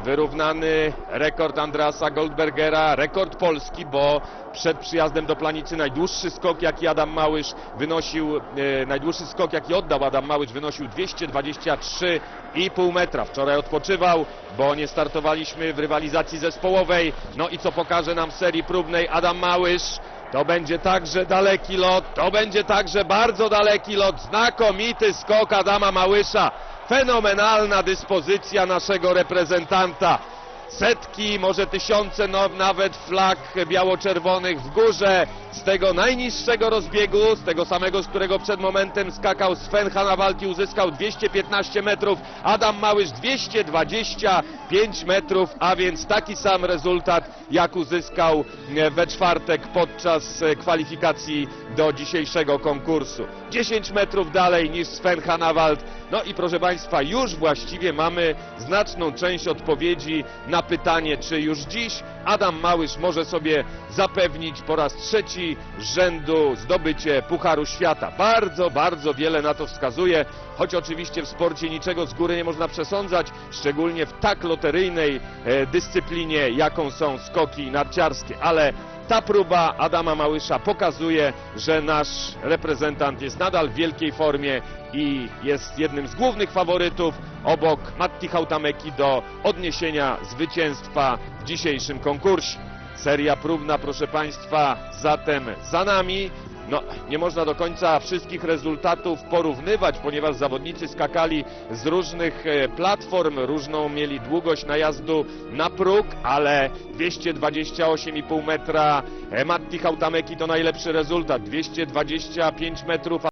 Wyrównany rekord Andrasa Goldbergera, rekord Polski, bo przed przyjazdem do Planicy najdłuższy skok, jaki Adam Małysz wynosił, e, najdłuższy skok, jaki oddał Adam Małysz, wynosił 223,5 metra. Wczoraj odpoczywał, bo nie startowaliśmy w rywalizacji zespołowej. No i co pokaże nam w serii próbnej Adam Małysz? To będzie także daleki lot, to będzie także bardzo daleki lot, znakomity skok Adama Małysza. Fenomenalna dyspozycja naszego reprezentanta. Setki, może tysiące no, nawet flag biało-czerwonych w górze z tego najniższego rozbiegu, z tego samego, z którego przed momentem skakał Sven Hanawalti, uzyskał 215 metrów, Adam Małysz 225 metrów, a więc taki sam rezultat, jak uzyskał we czwartek podczas kwalifikacji do dzisiejszego konkursu. 10 metrów dalej niż Sven Hanawald. No i proszę Państwa, już właściwie mamy znaczną część odpowiedzi na pytanie, czy już dziś Adam Małysz może sobie zapewnić po raz trzeci rzędu zdobycie Pucharu Świata. Bardzo, bardzo wiele na to wskazuje, choć oczywiście w sporcie niczego z góry nie można przesądzać, szczególnie w tak loteryjnej e, dyscyplinie, jaką są skoki narciarskie, ale ta próba Adama Małysza pokazuje, że nasz reprezentant jest nadal w wielkiej formie i jest jednym z głównych faworytów obok Matti Hautameki do odniesienia zwycięstwa w dzisiejszym konkursie. Seria próbna, proszę Państwa, zatem za nami. No, nie można do końca wszystkich rezultatów porównywać, ponieważ zawodnicy skakali z różnych e, platform, różną mieli długość najazdu na próg, ale 228,5 metra e, Matti Hautameki to najlepszy rezultat, 225 metrów